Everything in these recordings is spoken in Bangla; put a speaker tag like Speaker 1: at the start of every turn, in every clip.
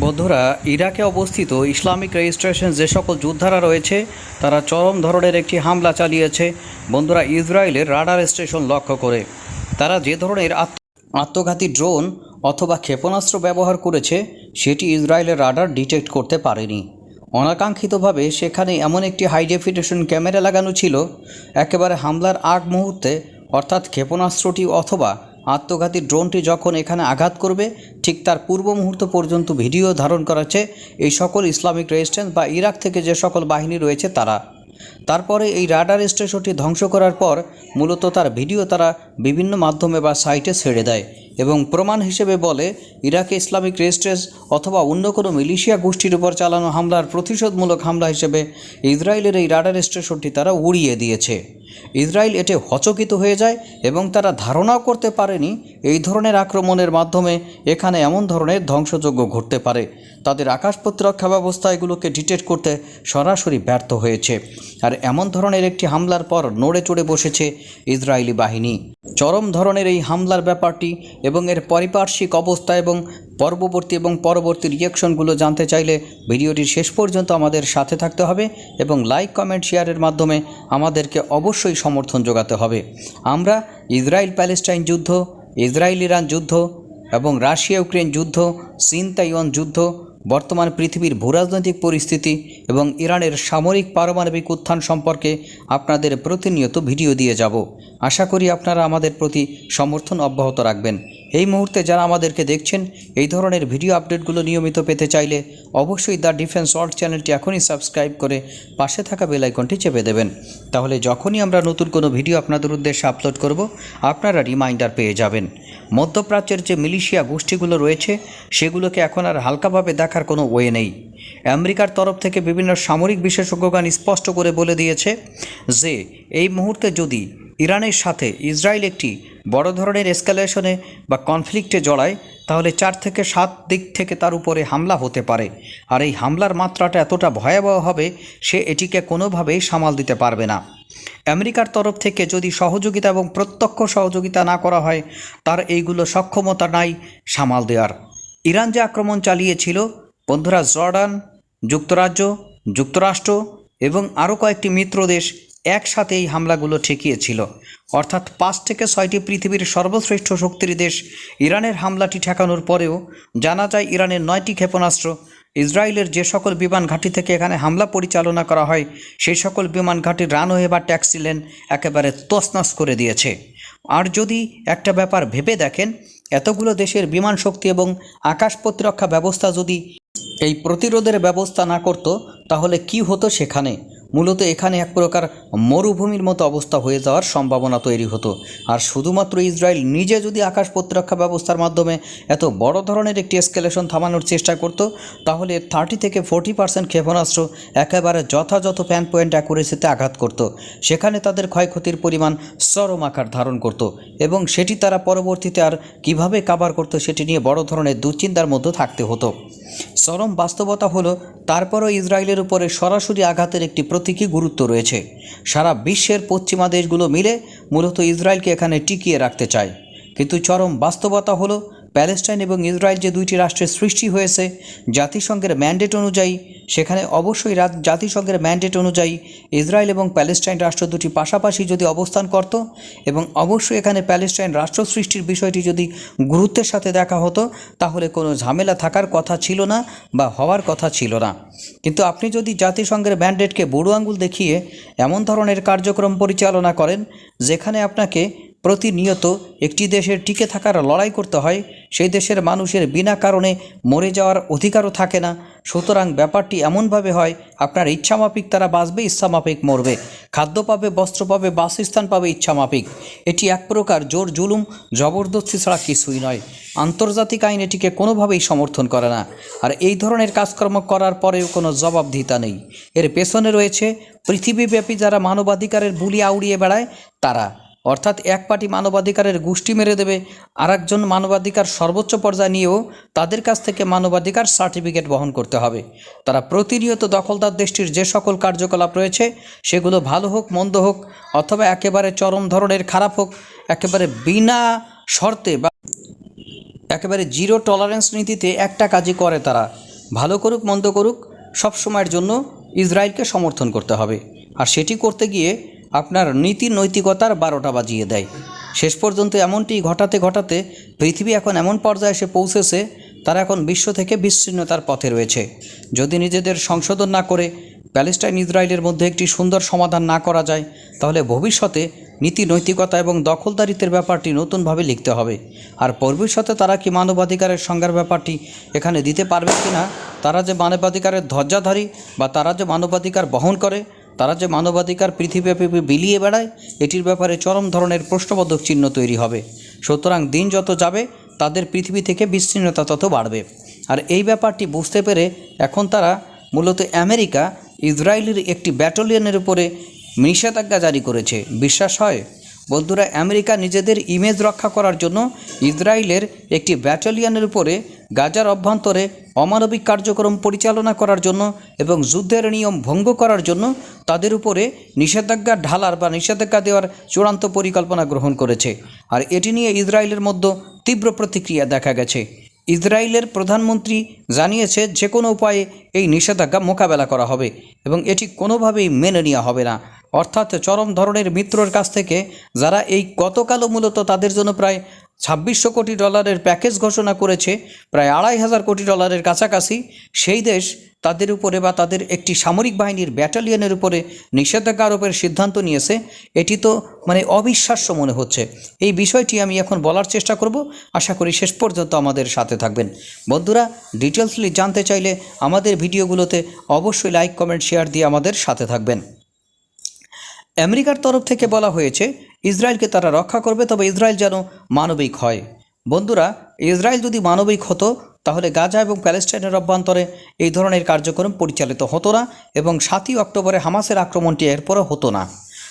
Speaker 1: বন্ধুরা, ইরাকে অবস্থিত ইসলামিক রেজিস্ট্রেশন যে সকল যোদ্ধারা রয়েছে, তারা চরম ধরনের একটি হামলা চালিয়েছে। বন্ধুরা, ইসরায়েলের রাডার স্টেশন লক্ষ্য করে। তারা যে ধরনের আত্ম- আত্মঘাতী ড্রোন অথবা ক্ষেপণাস্ত্র ব্যবহার করেছে, সেটি ইসরায়েলের রাডার ডিটেক্ট করতে পারেনি। অনাকাঙ্ক্ষিতভাবে, সেখানে এমন একটি হাই ডেফিনেশন ক্যামেরা লাগানো ছিল। একেবারে হামলার আগ মুহূর্তে, অর্থাৎ ক্ষেপণাস্ত্রটি অথবা আত্মঘাতী ড্রোনটি যখন এখানে আঘাত করবে, ঠিক তার পূর্ব মুহূর্ত পর্যন্ত ভিডিও ধারণ করাচ্ছে এই সকল ইসলামিক রেজিস্ট্যান্স বা ইরাক থেকে যে সকল বাহিনী রয়েছে তারা। তারপরে এই রাডার স্টেশনটি ধ্বংস করার পর মূলত তার ভিডিও তারা বিভিন্ন মাধ্যমে বা সাইটে ছেড়ে দেয় এবং প্রমাণ হিসেবে বলে, ইরাকে ইসলামিক রেজিস্ট্রেস অথবা অন্য কোনো মিলিশিয়া গোষ্ঠীর উপর চালানো হামলার প্রতিশোধমূলক হামলা হিসেবে ইসরায়েলের এই রাডার স্টেশনটি তারা উড়িয়ে দিয়েছে। ইসরায়েল এতে হচকিত হয়ে যায় এবং তারা ধারণাও করতে পারেনি এই ধরনের আক্রমণের মাধ্যমে এখানে এমন ধরনের ধ্বংসযজ্ঞ ঘটতে পারে। তাদের আকাশ প্রতিরক্ষা ব্যবস্থা এগুলোকে ডিটেক্ট করতে সরাসরি ব্যর্থ হয়েছে। আর এমন ধরনের একটি হামলার পর নড়ে চড়ে বসেছে ইসরায়েলি বাহিনী। চরম ধরনের এই হামলার ব্যাপারটি এবং এর পারিপার্শ্বিক অবস্থা এবং পরবর্তী এবং পরবর্তী রিয়াকশনগুলো জানতে চাইলে ভিডিওটির শেষ পর্যন্ত আমাদের সাথে থাকতে হবে এবং লাইক কমেন্ট শেয়ারের মাধ্যমে আমাদেরকে অবশ্যই সমর্থন যোগাতে হবে। আমরা ইসরায়েল প্যালেস্টাইন যুদ্ধ ইসরায়েল ইরান যুদ্ধ এবং রাশিয়া ইউক্রেন যুদ্ধ চীন তাইওয়ান যুদ্ধ বর্তমান পৃথিবীর ভূরাজনৈতিক পরিস্থিতি এবং ইরানের সামরিক পারমাণবিক উত্থান সম্পর্কে আপনাদের প্রতিনিয়ত ভিডিও দিয়ে যাব। আশা করি আপনারা আমাদের প্রতি সমর্থন অব্যাহত রাখবেন। এই মুহূর্তে যারা আমাদেরকে দেখছেন, এই ধরনের ভিডিও আপডেটগুলো নিয়মিত পেতে চাইলে অবশ্যই দ্য ডিফেন্স ওয়ার্ল্ড চ্যানেলটি এখনই সাবস্ক্রাইব করে পাশে থাকা বেল আইকনটি চেপে দেবেন। তাহলে যখনই আমরা নতুন কোনো ভিডিও আপনাদের উদ্দেশ্যে আপলোড করব, আপনারা রিমাইন্ডার পেয়ে যাবেন। মধ্যপ্রাচ্যের যে মিলিশিয়া গোষ্ঠীগুলো রয়েছে, সেগুলোকে এখন আর হালকাভাবে দেখার কোনো ওয়ে নেই। আমেরিকার তরফ থেকে বিভিন্ন সামরিক বিশেষজ্ঞগণ স্পষ্ট করে বলে দিয়েছে যে, এই মুহূর্তে যদি ইরানের সাথে ইসরায়েল একটি বড় ধরনের এসকালেশনে বা কনফ্লিক্টে জড়ায়, তাহলে চার থেকে সাত দিক থেকে তার উপরে হামলা হতে পারে। আর এই হামলার মাত্রাটা এতটা ভয়াবহ হবে, সে এটিকে কোনোভাবেই সামাল দিতে পারবে না। আমেরিকার তরফ থেকে যদি সহযোগিতা এবং প্রত্যক্ষ সহযোগিতা না করা হয়, তার এইগুলো সক্ষমতা নাই সামাল দেওয়ার ইরান যে আক্রমণ চালিয়েছিল, বন্ধুরা জর্ডান, যুক্তরাজ্য, যুক্তরাষ্ট্র এবং আরও কয়েকটি মিত্র দেশ একসাথে এই হামলাগুলো ঠেকিয়েছিল। অর্থাৎ পাঁচ থেকে ছয়টি পৃথিবীর সর্বশ্রেষ্ঠ শক্তির দেশ ইরানের হামলাটি ঠেকানোর পরেও জানা যায় ইরানের নয়টি ক্ষেপণাস্ত্র, ইসরায়েলের যে সকল বিমান ঘাঁটি থেকে এখানে হামলা পরিচালনা করা হয়, সেই সকল বিমান ঘাঁটির রানওয়ে বা ট্যাক্সি লেন একেবারে তছনছ করে দিয়েছে। আর যদি একটা ব্যাপার ভেবে দেখেন, এতগুলো দেশের বিমান শক্তি এবং আকাশ প্রতিরক্ষা ব্যবস্থা যদি এই প্রতিরোধের ব্যবস্থা না করত, তাহলে কি হতো সেখানে? মূলত এখানে এক প্রকার মরুভূমির মতো অবস্থা হয়ে যাওয়ার সম্ভাবনা তৈরি হতো। আর শুধুমাত্র ইসরায়েল নিজে যদি আকাশ প্রতিরক্ষা ব্যবস্থার মাধ্যমে এত বড় ধরনের একটি এসকেলেশন থামানোর চেষ্টা করত, তাহলে থার্টি থেকে ফোর্টি পার্সেন্ট ক্ষেপণাস্ত্র একেবারে যথাযথ প্যান পয়েন্ট অ্যাকুরেসিতে আঘাত করত। সেখানে তাদের ক্ষয়ক্ষতির পরিমাণ চরম আকার ধারণ করত এবং সেটি তারা পরবর্তীতে আর কীভাবে কাভার করতো সেটি নিয়ে বড় ধরনের দুশ্চিন্তার মধ্যে থাকতে হতো। চরম বাস্তবতা হলো, তারপরও ইসরায়েলের উপরে সরাসরি আঘাতের একটি প্রতীকী গুরুত্ব রয়েছে। সারা বিশ্বের পশ্চিমা দেশগুলো মিলে মূলত ইসরায়েলকে এখানে টিকিয়ে রাখতে চায়। কিন্তু চরম বাস্তবতা হলো প্যালেস্টাইন এবং ইসরায়েল যে দুইটি রাষ্ট্রের সৃষ্টি হয়েছে, জাতিসংঘের ম্যান্ডেট অনুযায়ী, সেখানে অবশ্যই জাতিসংঘের ম্যান্ডেট অনুযায়ী ইসরায়েল এবং প্যালেস্টাইন রাষ্ট্র দুটি পাশাপাশি যদি অবস্থান করত এবং অবশ্যই এখানে প্যালেস্টাইন রাষ্ট্র সৃষ্টির বিষয়টি যদি গুরুত্বের সাথে দেখা হতো, তাহলে কোনো ঝামেলা থাকার কথা ছিল না বা হওয়ার কথা ছিল না। কিন্তু আপনি যদি জাতিসংঘের ম্যান্ডেটকে বুড়ো আঙ্গুল দেখিয়ে এমন ধরনের কার্যক্রম পরিচালনা করেন, যেখানে আপনাকে প্রতিনিয়ত একটি দেশের টিকে থাকার লড়াই করতে হয়, সেই দেশের মানুষের বিনা কারণে মরে যাওয়ার অধিকারও থাকে না। সুতরাং ব্যাপারটি এমনভাবে হয়, আপনার ইচ্ছামাফিক তারা বাঁচবে ইচ্ছামাফিক মরবে। খাদ্য পাবে, বস্ত্র পাবে, বাসস্থান পাবে ইচ্ছামাফিক এটি এক প্রকার জোর জুলুম, জবরদস্তি ছাড়া কিছুই নয়। আন্তর্জাতিক আইন এটিকে কোনোভাবেই সমর্থন করে না। আর এই ধরনের কাজকর্ম করার পরেও কোনো জবাবদিহিতা নেই। এর পেছনে রয়েছে পৃথিবীব্যাপী যারা মানবাধিকারের বুলি আউড়িয়ে বেড়ায়, তারা। অর্থাৎ এক পার্টি মানবাধিকারের গোষ্ঠী মেরে দেবে আর একজন মানবাধিকার সর্বোচ্চ পর্যায়ে নিয়েও তাদের কাছ থেকে মানবাধিকার সার্টিফিকেট বহন করতে হবে। তারা প্রতিনিয়ত দখলদার দেশটির যে সকল কার্যকলাপ রয়েছে, সেগুলো ভালো হোক, মন্দ হোক, অথবা একেবারে চরম ধরনের খারাপ হোক, একেবারে বিনা শর্তে বা একেবারে জিরো টলারেন্স নীতিতে একটা কাজই করে তারা। ভালো করুক, মন্দ করুক, সব সময়ের জন্য ইসরায়েলকে সমর্থন করতে হবে। আর সেটি করতে গিয়ে আপনার নীতি নৈতিকতার বারোটা বাজিয়ে দেয়। শেষ পর্যন্ত এমনটি ঘটাতে ঘটাতে পৃথিবী এখন এমন পর্যায়ে এসে পৌঁছেছে, তারা এখন বিশ্ব থেকে বিচ্ছিন্নতার পথে রয়েছে। যদি নিজেদের সংশোধন না করে প্যালেস্টাইন ইসরায়েলের মধ্যে একটি সুন্দর সমাধান না করা যায়, তাহলে ভবিষ্যতে নীতি নৈতিকতা এবং দখলদারিত্বের ব্যাপারটি নতুনভাবে লিখতে হবে। আর ভবিষ্যতে তারা কি মানবাধিকারের সংজ্ঞার ব্যাপারটি এখানে দিতে পারবে কি না তারা যে মানবাধিকারের ধ্বজাধারী বা তারা যে মানবাধিকার বহন করে তারা যে মানবাধিকার পৃথিবীব্যাপী বিলিয়ে বেড়ায়, এটির ব্যাপারে চরম ধরনের প্রশ্নবোধক চিহ্ন তৈরি হবে। সুতরাং দিন যত যাবে, তাদের পৃথিবী থেকে বিচ্ছিন্নতা তত বাড়বে। আর এই ব্যাপারটি বুঝতে পেরে এখন তারা মূলত আমেরিকা, ইসরায়েলের একটি ব্যাটালিয়নের উপরে নিষেধাজ্ঞা জারি করেছে। বিশ্বাস হয়? বন্ধুরা, আমেরিকা নিজেদের ইমেজ রক্ষা করার জন্য ইসরায়েলের একটি ব্যাটালিয়নের উপরে গাজার অভ্যন্তরে অমানবিক কার্যক্রম পরিচালনা করার জন্য এবং যুদ্ধের নিয়ম ভঙ্গ করার জন্য তাদের উপরে নিষেধাজ্ঞা ঢালার বা নিষেধাজ্ঞা দেওয়ার চূড়ান্ত পরিকল্পনা গ্রহণ করেছে। আর এটি নিয়ে ইসরায়েলের মধ্যে তীব্র প্রতিক্রিয়া দেখা গেছে। ইসরায়েলের প্রধানমন্ত্রী জানিয়েছে, যে কোনো উপায়ে এই নিষেধাজ্ঞা মোকাবেলা করা হবে এবং এটি কোনোভাবেই মেনে নেওয়া হবে না। অর্থাৎ চরম ধরনের মিত্রর কাছ থেকে যারা এই গতকালও মূলত তাদের জন্য প্রায় ছাব্বিশশো কোটি ডলারের প্যাকেজ ঘোষণা করেছে, প্রায় আড়াই হাজার কোটি ডলারের কাছাকাছি, সেই দেশ তাদের উপরে বা তাদের একটি সামরিক বাহিনীর ব্যাটালিয়নের উপরে নিষেধাজ্ঞা আরোপের সিদ্ধান্ত নিয়েছে, এটি তো মানে অবিশ্বাস্য মনে হচ্ছে। এই বিষয়টি আমি এখন বলার চেষ্টা করব। আশা করি শেষ পর্যন্ত আমাদের সাথে থাকবেন। বন্ধুরা ডিটেলসলি জানতে চাইলে আমাদের ভিডিওগুলোতে অবশ্যই লাইক, কমেন্ট, শেয়ার দিয়ে আমাদের সাথে থাকবেন। আমেরিকার তরফ থেকে বলা হয়েছে, ইসরায়েলকে তারা রক্ষা করবে, তবে ইসরায়েল যেন মানবিক হয়। বন্ধুরা, ইসরায়েল যদি মানবিক হতো, তাহলে গাজা এবং প্যালেস্টাইনের অভ্যন্তরে এই ধরনের কার্যক্রম পরিচালিত হতো না এবং সাতই অক্টোবরে হামাসের আক্রমণটি এরপরও হতো না।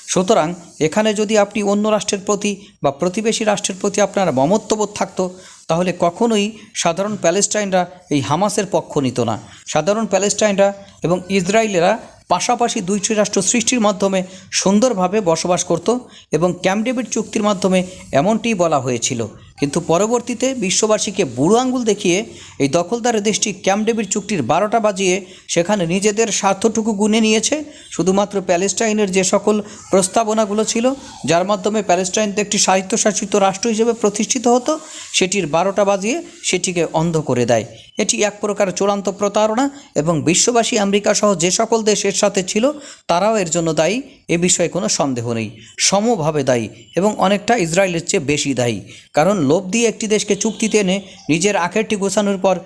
Speaker 1: সুতরাং, এখানে যদি আপনি অন্য রাষ্ট্রের প্রতি বা প্রতিবেশী রাষ্ট্রের প্রতি আপনার মমত্ববোধ থাকতো, তাহলে কখনোই সাধারণ প্যালেস্টাইনরা এই হামাসের পক্ষ নিত না। সাধারণ প্যালেস্টাইনরা এবং ইসরায়েলেরা পাশাপাশি দুইটি রাষ্ট্র সৃষ্টির মাধ্যমে সুন্দরভাবে বসবাস করত এবং ক্যাম্প ডেভিড চুক্তির মাধ্যমে এমনটিই বলা হয়েছিল। কিন্তু পরবর্তীতে বিশ্ববাসীকে বুড়ো আঙ্গুল দেখিয়ে এই দখলদার দেশটি ক্যাম্প ডেভিড চুক্তির বারোটা বাজিয়ে সেখানে নিজেদের স্বার্থটুকু গুনে নিয়েছে। শুধুমাত্র প্যালেস্টাইনের যে সকল প্রস্তাবনাগুলো ছিল, যার মাধ্যমে প্যালেস্টাইন একটি সাহিত্যশাসিত রাষ্ট্র হিসেবে প্রতিষ্ঠিত হতো, সেটির বারোটা বাজিয়ে সেটিকে অন্ধ করে দেয়। এটি এক প্রকার চূড়ান্ত প্রতারণা এবং বিশ্ববাসী আমেরিকা সহ যে সকল দেশ এর সাথে ছিল, তারাও এর জন্য দায়ী। এ বিষয়ে কোনো সন্দেহ নেই। সমভাবে দায়ী এবং অনেকটা ইসরায়েলের চেয়ে বেশি দায়ী। কারণ লোভ দিয়ে একটি দেশকে চুক্তিতে এনে নিজের আখেরটি গোছানোর পর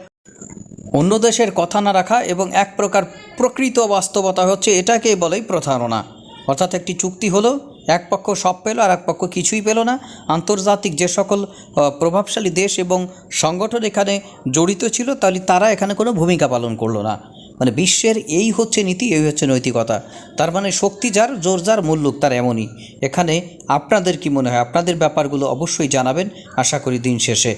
Speaker 1: অন্য দেশের কথা না রাখা এবং এক প্রকার প্রকৃত বাস্তবতা হচ্ছে এটাকেই বলেই প্রতারণা। অর্থাৎ একটি চুক্তি হলো এক পক্ষ সব পেল আর এক পক্ষ কিছুই পেল না। আন্তর্জাতিক যে সকল প্রভাবশালী দেশ এবং সংগঠন এখানে জড়িত ছিল, তাহলে তারা এখানে কোনো ভূমিকা পালন করল না। মানে বিশ্বের এই হচ্ছে নীতি, এই হচ্ছে নৈতিকতা। তার মানে শক্তি যার, জোর যার মূল্যক তার এমনই। এখানে আপনাদের কি মনে হয়? আপনাদের ব্যাপারগুলো অবশ্যই জানাবেন। আশা করি দিন শেষে।